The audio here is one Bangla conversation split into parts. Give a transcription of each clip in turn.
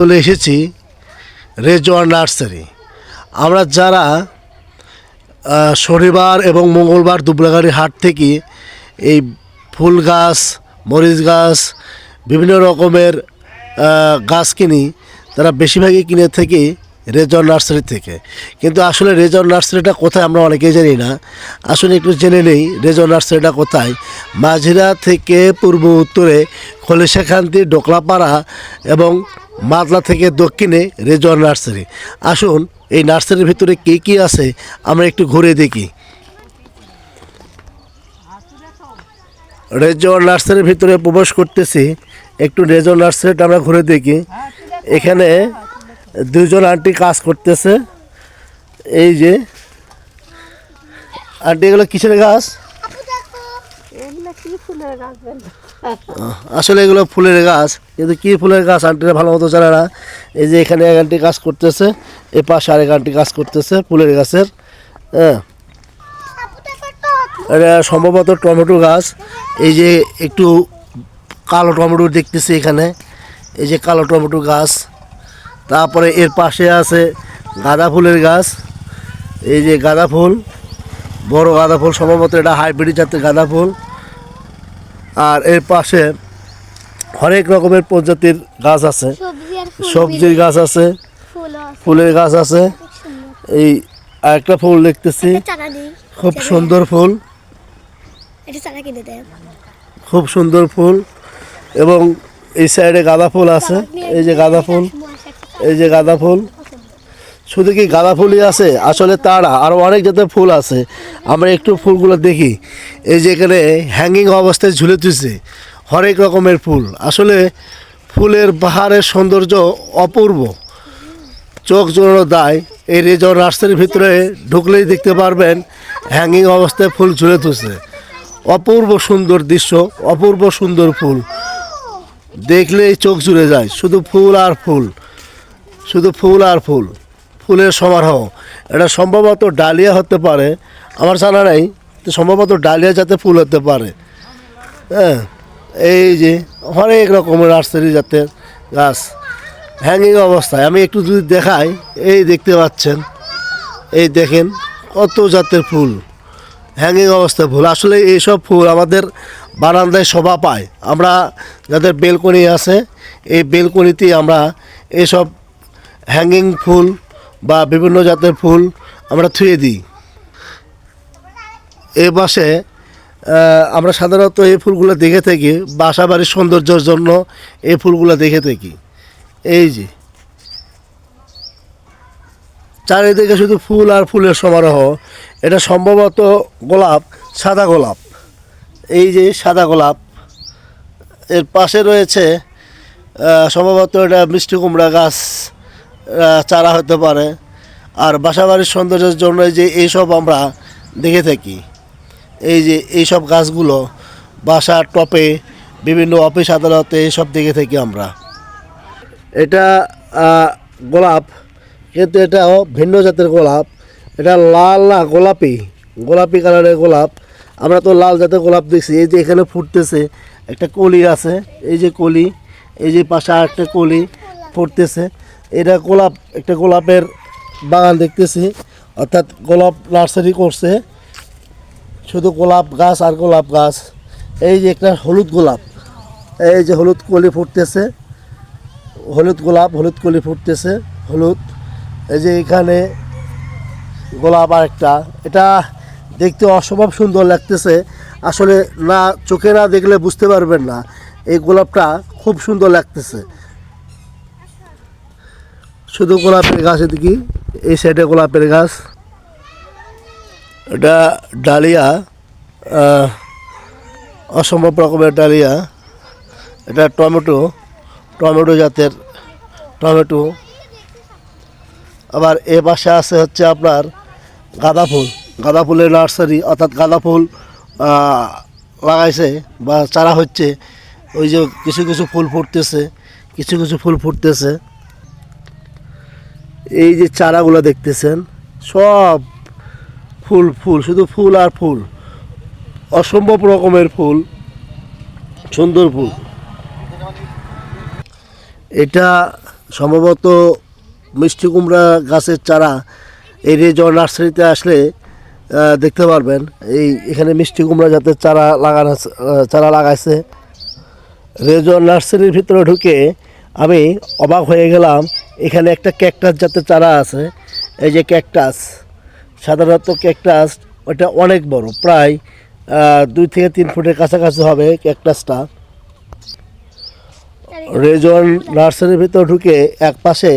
চলে এসেছি রেজওয়ার নার্সারি। আমরা যারা শনিবার এবং মঙ্গলবার দুবলাগাড়ি হাট থেকে এই ফুল গাছ, মরিচ গাছ, বিভিন্ন রকমের গাছ কিনি, তারা বেশিরভাগই কিনে থাকি রেজর নার্সারি থেকে। কিন্তু আসলে রেজর নার্সারিটা কোথায় আমরা অনেকেই জানি না। আসলে একটু জেনে নেই রেজর নার্সারিটা কোথায়। মাঝিরা থেকে পূর্ব উত্তরে খলিশাখান্তি, ডোকলাপাড়া এবং মাদলা থেকে দক্ষিণে রেজর নার্সারি আসুন, এই নার্সারির ভিতরে কী কী আছে আমরা একটু ঘুরে দেখি। রেজর নার্সারির ভিতরে প্রবেশ করতেছি। একটু রেজর নার্সারিটা আমরা ঘুরে দেখি। এখানে দুজন আন্টি কাজ করতেছে। এই যে। আন্টি এগুলো কিসের গাছ? আসলে এগুলো ফুলের গাছ। কিন্তু কি ফুলের গাছ আন্টিরা ভালো মতো জানে না। এই যে এখানে এক আন্টি কাজ করতেছে এ পাশে আরেক আন্টি কাজ করতেছে ফুলের গাছের। হ্যাঁ। এটা সম্ভবত টমেটো গাছ। এই যে একটু কালো টমেটো দেখতেছি এখানে। এই যে কালো টমেটো গাছ। তারপরে এর পাশে আছে গাঁদা ফুলের গাছ। এই যে গাঁদা ফুল বড় গাঁদা ফুল সম্ভবত এটা হাইব্রিড জাতের গাঁদা ফুল। আর এর পাশে হরেক রকমের প্রজাতির গাছ আছে। সবজির গাছ আছে ফুলের গাছ আছে। এই আরেকটা ফুল দেখতেছি খুব সুন্দর ফুল। খুব সুন্দর ফুল এবং এই সাইডে গাঁদা ফুল আছে। এই যে গাঁদা ফুল। এই যে গাঁদা ফুল। শুধু কি গাঁদা ফুলই আছে? আসলে তারা আরও অনেক জাতের ফুল আছে। আমরা একটু ফুলগুলো দেখি। এই যে এখানে হ্যাঙ্গিং অবস্থায় ঝুলে তুলছে। হরেক রকমের ফুল। আসলে ফুলের পাহাড়ের সৌন্দর্য অপূর্ব। চোখ জোড়ানো দায়। এই রেজর রাস্তার ভিতরে ঢুকলেই দেখতে পারবেন হ্যাঙ্গিং অবস্থায় ফুল ঝুলে তুলছে। অপূর্ব সুন্দর দৃশ্য, অপূর্ব সুন্দর ফুল। দেখলেই চোখ জুড়ে যায়। শুধু ফুল আর ফুল। শুধু ফুল আর ফুল, ফুলের সমারোহ। এটা সম্ভবত ডালিয়া হতে পারে। আমার জানা নেই সম্ভবত ডালিয়া যাতে ফুল হতে পারে। হ্যাঁ এই যে অনেক রকমের নার্সারি জাতের গাছ। হ্যাঙ্গিং অবস্থায়। আমি একটু যদি দেখাই, এই দেখতে পাচ্ছেন। এই দেখেন কত জাতের ফুল। হ্যাঙ্গিং অবস্থায় ফুল। আসলে এইসব ফুল আমাদের বারান্দায় শোভা পায়। আমরা যাদের বেলকনি আছে, এই বেলকনিতেই আমরা এইসব হ্যাঙ্গিং ফুল বা বিভিন্ন জাতের ফুল আমরা থুয়ে দিই। পাশে আহ, আমরা সাধারণত এই ফুলগুলো দেখে থাকি বাসা বাড়ির সৌন্দর্যের জন্য এই ফুলগুলো দেখে থাকি। এই যে চারিদিকে শুধু ফুল আর ফুলের সমারোহ এটা সম্ভবত গোলাপ সাদা গোলাপ। এই যে সাদা গোলাপ এর পাশে রয়েছে সম্ভবত এটা মিষ্টি কুমড়া গাছ চারা হতে পারে। আর বাসাবাড়ির সৌন্দর্যের জন্য এই যে এইসব আমরা দেখে থাকি, এই যে এইসব গাছগুলো বাসার টপে, বিভিন্ন অফিস, আদালতে এইসব দেখে থাকি আমরা। এটা গোলাপ, কিন্তু এটাও ভিন্ন জাতের গোলাপ। এটা লাল না, গোলাপি। গোলাপি কালারের গোলাপ। আমরা তো লাল জাতের গোলাপ দেখছি। এই যে এখানে ফুটতেছে একটা কলি আছে। এই যে কলি, এই যে পাশে একটা কলি ফুটতেছে। এটা গোলাপ, একটা গোলাপের বাগান দেখতেছি। অর্থাৎ গোলাপ নার্সারি করছে। শুধু গোলাপ গাছ আর গোলাপ গাছ। এই যে একটা হলুদ গোলাপ। এই যে হলুদ কলি ফুটতেছে। হলুদ গোলাপ, হলুদ কলি ফুটতেছে, হলুদ। এই যে এখানে গোলাপ আর একটা। এটা দেখতে অসম্ভব সুন্দর লাগতেছে। আসলে না, চোখে না দেখলে বুঝতে পারবেন না। এই গোলাপটা খুব সুন্দর লাগতেছে। শুধু গোলাপের গাছ এদিকে, এই সাইডে গোলাপের গাছ। এটা ডালিয়া অসম্ভব রকমের ডালিয়া। এটা টমেটো টমেটো জাতের টমেটো। আবার এ পাশে আছে হচ্ছে আপনার গাঁদা ফুল। গাঁদা ফুলের নার্সারি, অর্থাৎ গাঁদা ফুল লাগাইছে বা চারা হচ্ছে। ওই যে কিছু কিছু ফুল ফুটতেছে, কিছু কিছু ফুল ফুটতেছে। এই যে চারাগুলো দেখতেছেন, সব ফুল ফুল, শুধু ফুল আর ফুল। অসম্ভব রকমের ফুল, সুন্দর ফুল। এটা সম্ভবত মিষ্টি কুমড়া গাছের চারা। এই রেজর নার্সারিতে আসলে দেখতে পারবেন, এই এখানে মিষ্টি কুমড়া জাতের চারা লাগানো চারা লাগাইছে। রেজর নার্সারির ভিতরে ঢুকে আমি অবাক হয়ে গেলাম এখানে একটা ক্যাকটাস জাতের চারা আছে, এই যে ক্যাকটাস, সাধারণত ক্যাকটাস ওটা অনেক বড়, প্রায় দুই থেকে তিন ফুটের কাছাকাছি হবে ক্যাকটাসটা। রেজন নার্সারির ভিতর ঢুকে এক পাশে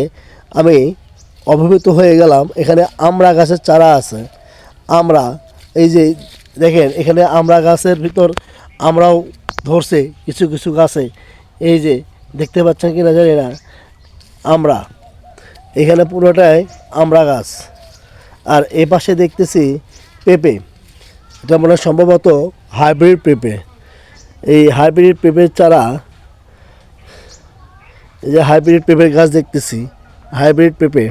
আমি অভিভূত হয়ে গেলাম, এখানে আমড়া গাছের চারা আছে। আমরা এই যে দেখেন, এখানে আমরা গাছের ভিতর আমরাও ধরছে কিছু কিছু গাছে, এই যে দেখতে পাচ্ছেন কি না জানি না আমরা এখানে পুরোটাই আমরা গাছ। আর এ পাশে দেখতেছি পেঁপে। এটা মনে সম্ভবত হাইব্রিড পেঁপে। এই হাইব্রিড পেঁপের চারা, এই যে হাইব্রিড পেঁপের গাছ দেখতেছি, হাইব্রিড পেঁপে।